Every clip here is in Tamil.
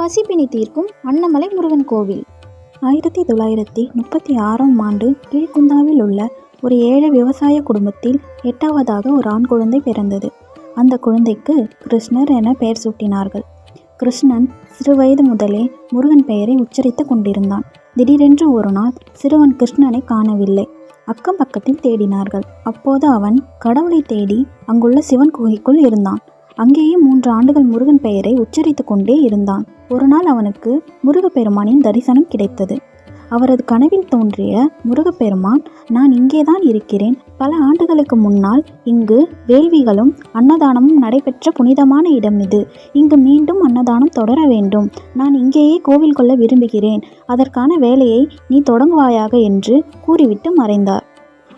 பசிப்பினி தீர்க்கும் அன்னமலை முருகன் கோவில். ஆயிரத்தி தொள்ளாயிரத்தி முப்பத்தி ஆறாம் ஆண்டு கீழ்குந்தாவில் உள்ள ஒரு ஏழை விவசாய குடும்பத்தில் எட்டாவதாக ஒரு ஆண் குழந்தை பிறந்தது. அந்த குழந்தைக்கு கிருஷ்ணர் என பெயர் சூட்டினார்கள். கிருஷ்ணன் சிறுவயது முதலே முருகன் பெயரை உச்சரித்து கொண்டிருந்தான். திடீரென்று ஒரு நாள் சிறுவன் கிருஷ்ணனை காணவில்லை. அக்கம் பக்கத்தில் தேடினார்கள். அப்போது அவன் கடவுளை தேடி அங்குள்ள சிவன் குகைக்குள் இருந்தான். அங்கேயே மூன்று ஆண்டுகள் முருகன் பெயரை உச்சரித்து கொண்டே இருந்தான். ஒரு நாள் அவனுக்கு முருகப்பெருமானின் தரிசனம் கிடைத்தது. அவரது கனவில் தோன்றிய முருகப்பெருமான் நான் இங்கேதான் இருக்கிறேன். பல ஆண்டுகளுக்கு முன்னால் இங்கு வேள்விகளும் அன்னதானமும் நடைபெற்ற புனிதமான இடம் இது. இங்கு மீண்டும் அன்னதானம் தொடர வேண்டும். நான் இங்கேயே கோவில் கொள்ள விரும்புகிறேன். அதற்கான வேலையை நீ தொடங்குவாயாக என்று கூறிவிட்டு மறைந்தார்.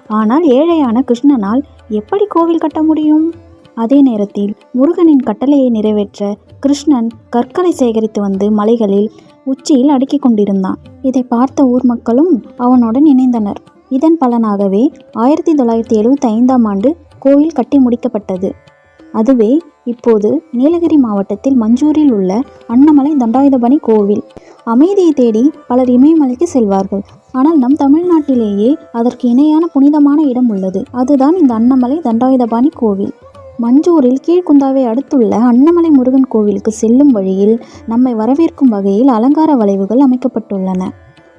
ஆனால் ஏழையான கிருஷ்ணனால் எப்படி கோவில் கட்ட முடியும்? அதே நேரத்தில் முருகனின் கட்டளையை நிறைவேற்ற கிருஷ்ணன் கற்களை சேகரித்து வந்து மலைகளில் உச்சியில் அடுக்கிக் கொண்டிருந்தான். இதை பார்த்த ஊர் மக்களும் அவனுடன் இணைந்தனர். இதன் பலனாகவே ஆயிரத்தி தொள்ளாயிரத்தி எழுபத்தி ஐந்தாம் ஆண்டு கோயில் கட்டி முடிக்கப்பட்டது. அதுவே இப்போது நீலகிரி மாவட்டத்தில் மஞ்சூரில் உள்ள அன்னமலை தண்டாயுதபணி கோவில். அமைதியை தேடி பலர் இமயமலைக்கு செல்வார்கள். ஆனால் நம் தமிழ்நாட்டிலேயே அதற்கு இணையான புனிதமான இடம் உள்ளது. அதுதான் இந்த அன்னமலை தண்டாயுதபாணி கோவில். மஞ்சூரில் கீழ்குந்தாவை அடுத்துள்ள அன்னமலை முருகன் கோவிலுக்கு செல்லும் வழியில் நம்மை வரவேற்கும் வகையில் அலங்கார வளைவுகள் அமைக்கப்பட்டுள்ளன.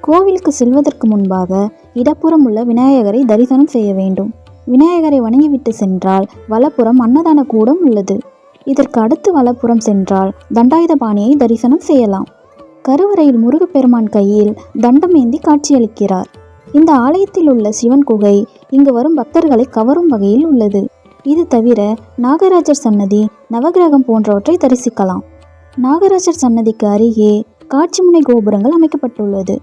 கோவிலுக்கு செல்வதற்கு முன்பாக இடப்புறம் உள்ள விநாயகரை தரிசனம் செய்ய வேண்டும். விநாயகரை வணங்கிவிட்டு சென்றால் வலப்புறம் அன்னதான கூடம் உள்ளது. இதற்கு அடுத்து வலப்புறம் சென்றால் தண்டாயுதபாணியை தரிசனம் செய்யலாம். கருவறையில் முருகப்பெருமான் கையில் தண்டம் ஏந்தி காட்சியளிக்கிறார். இந்த ஆலயத்தில் உள்ள சிவன் குகை இங்கு வரும் பக்தர்களை கவரும் வகையில் உள்ளது. இது தவிர நாகராஜர் சன்னதி நவகிரகம் போன்றவற்றை தரிசிக்கலாம். நாகராஜர் சன்னதிக்கு அருகே காட்சிமுனை கோபுரங்கள் அமைக்கப்பட்டுள்ளது.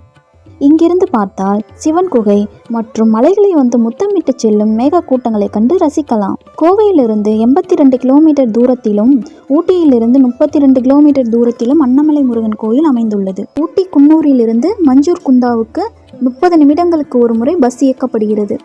இங்கிருந்து பார்த்தால் சிவன் குகை மற்றும் மலைகளை வந்து முத்தமிட்டு செல்லும் மேக கூட்டங்களை கண்டு ரசிக்கலாம். கோவையிலிருந்து எண்பத்தி ரெண்டு கிலோமீட்டர் தூரத்திலும் ஊட்டியிலிருந்து முப்பத்தி ரெண்டு கிலோமீட்டர் தூரத்திலும் அன்னமலை முருகன் கோயில் அமைந்துள்ளது. ஊட்டி குன்னூரிலிருந்து மஞ்சூர் குந்தாவுக்கு முப்பது நிமிடங்களுக்கு ஒரு முறை பஸ் இயக்கப்படுகிறது.